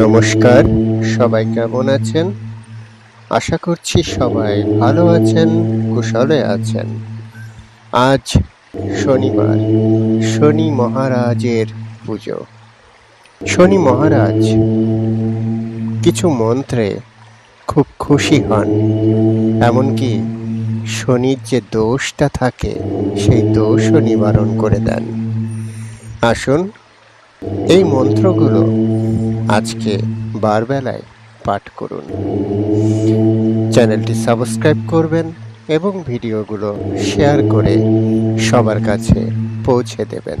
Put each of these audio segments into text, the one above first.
নমস্কার, সবাই কেমন আছেন? আশা করছি সবাই ভালো আছেন, কুশলে আছেন। আজ শনিবার, শনি মহারাজের পুজো। শনি মহারাজ কিছু মন্ত্রে খুব খুশি হন, এমনকি শনির যে দোষটা থাকে, সেই দোষও নিবারণ করে দেন। আসুন, এই মন্ত্রগুলো আজকে বারবেলায় পাঠ করুন। চ্যানেলটি সাবস্ক্রাইব করবেন এবং ভিডিওগুলো শেয়ার করে সবার কাছে পৌঁছে দেবেন।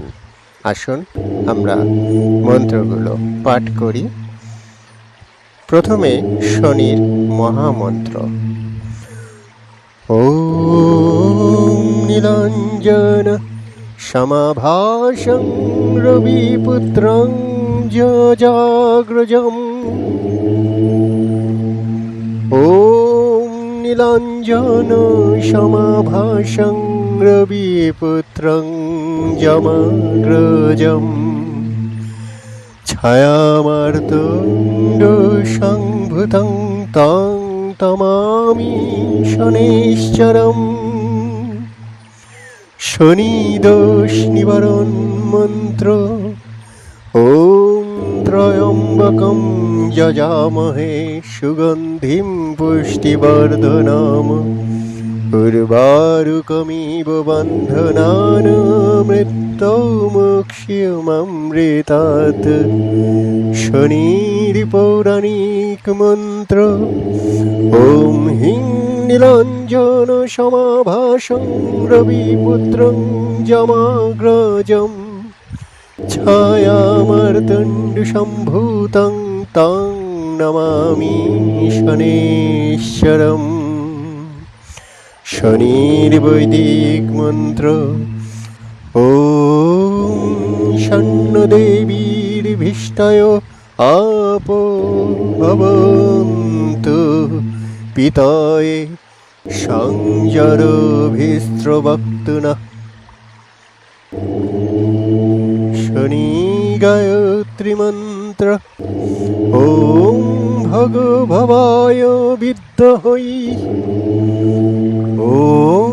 আসুন, আমরা মন্ত্রগুলো পাঠ করি। প্রথমে শনির মহামন্ত্র। ॐ नीलाञ्जन समाभाषं रविपुत्रं जजाग्रजम् ॐ नीलाञ्जन समाभाषं रविपुत्रं जमाग्रजम् छायामार्तण्डसम्भुतं तं তমামি শনেশ্বরম শনি দোষ নিবারণ মন্ত্র ওম ত্রয়ম্বকম যজামহে সুগন্ধিম পুষ্টিবর্ধনাম উর্বারুকমিব বন্ধনান চক্ষুমৃতাৎ শনির পৌরাণিক মন্ত্র। ওম হিং নীলঞ্জন সমাভাসং রবিপুত্র জমাগ্রজম ছায়ামর্দণ্ড সম্ভূত তং নমামি শনেশ্বরম। শনির বৈদিক মন্ত্র ও স্বর্ণদেবীর ভীষ্টয় আপ ভবন্ত পিতয়ে সংজরভিস্ত্রবক্তুনঃ শনি গায়ত্রী গায়ত্রীমন্ত্র ॐ ভগভবায় বিদ্মহী ॐ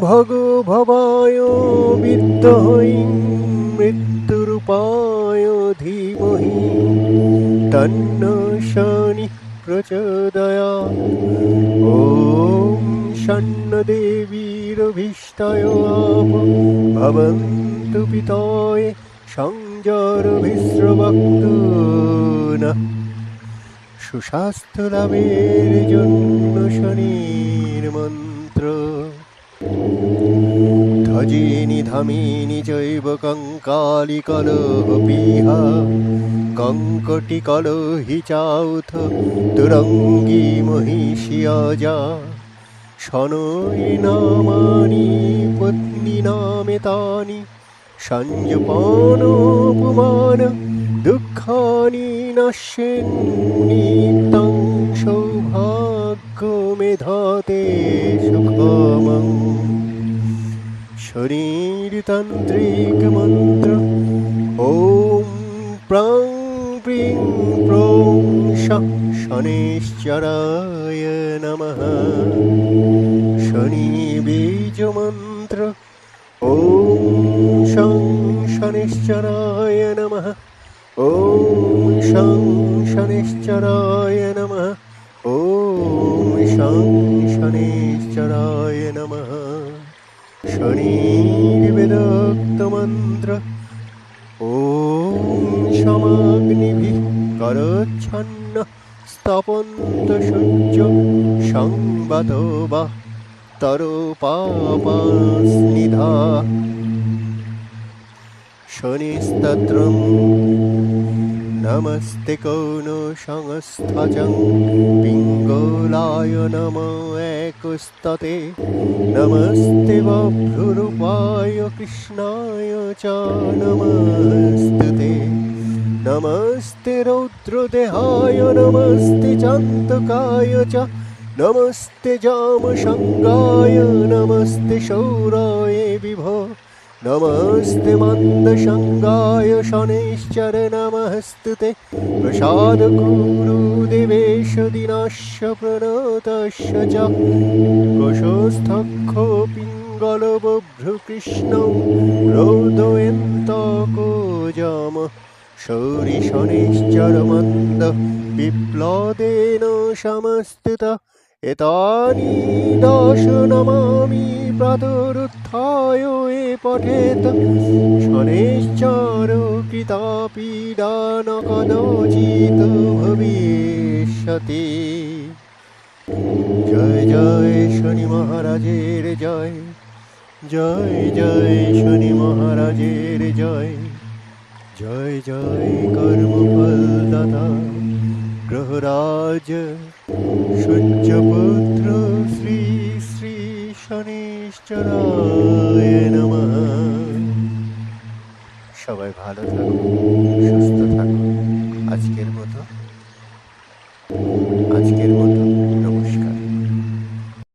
ভগভবায় বিদ্ধ হই মৃত্যুর উপায় ধীমহি তন্ন শনি প্রচোদয়া ও শন্ন দেবীরভীষ্টয় ভবন্তু পিতয় সংযরভিশ্রবক্তু সুস্বাস্থ্য লাভের জন্য শনির মন্ত্র। Thank you. ধ্বজিনি ধামিনি জৈব কঙ্কালি কলপিহা কঙ্কটি কলহি চাউথ তুরঙ্গী মহিষিয়া যা শনৈ নামানি পত্নী নামে তানি সঞ্জপানোপমান দুঃখানি নশ্যেন নিত্যং সৌভাগ্য মেধাতে সুখমং শরীরতান্ত্রিক মন্ত্র ওম প্রাং প্রিং প্রং শঃ শনেশ্চরায় নমঃ শনি বীজ মন্ত্র ওম শং শনেশ্চরায় নমঃ ওম শং শনেশ্চরায় নমঃ শরীরবেদোক্তমন্ত্র ॐ সমাগ্নিভিঃ করচ্ছন্ন স্তপন্ত সূর্য সংবাদ বা তরোপাপাস্নিধা। শনিস্তত্রম। নমস্তে কৌন সংস্থজং পিঙ্গলায় নমঃ। একস্ততে নমস্তে বভ্রুরূপায় কৃষ্ণায় চ নমস্তুতে নমস্তে রৌদ্রদেহায় নমস্তে চান্তকায় চ নমস্তে জামসঙ্গায় নমস্তে সৌরায় বিভো नमस्ते मन्दसङ्गाय शनैश्चर नमस्तु ते प्रसादकुरु देवेश दिनस्य प्रणतस्य च कुशस्थक्ष पिङ्गलबभ्रुकृष्णौ रोदयन्तकोजम शौरि शनैश्चरमन्द विप्लदेन समस्तुत এতারি দশনমামি প্রাতরুত্থায় এ পঠেত শনেশ্চর কৃতাপীডান কদচিত ভবিষ্যতে। জয় জয় শনি মহারাজের জয়। জয় জয় শনি মহারাজের জয়। জয় জয় কর্মফলদাতা গ্রহরাজ সূর্যপুত্র শ্রী শ্রী শনিশ্চরায় নমঃ। সবাই ভালো থাকুন।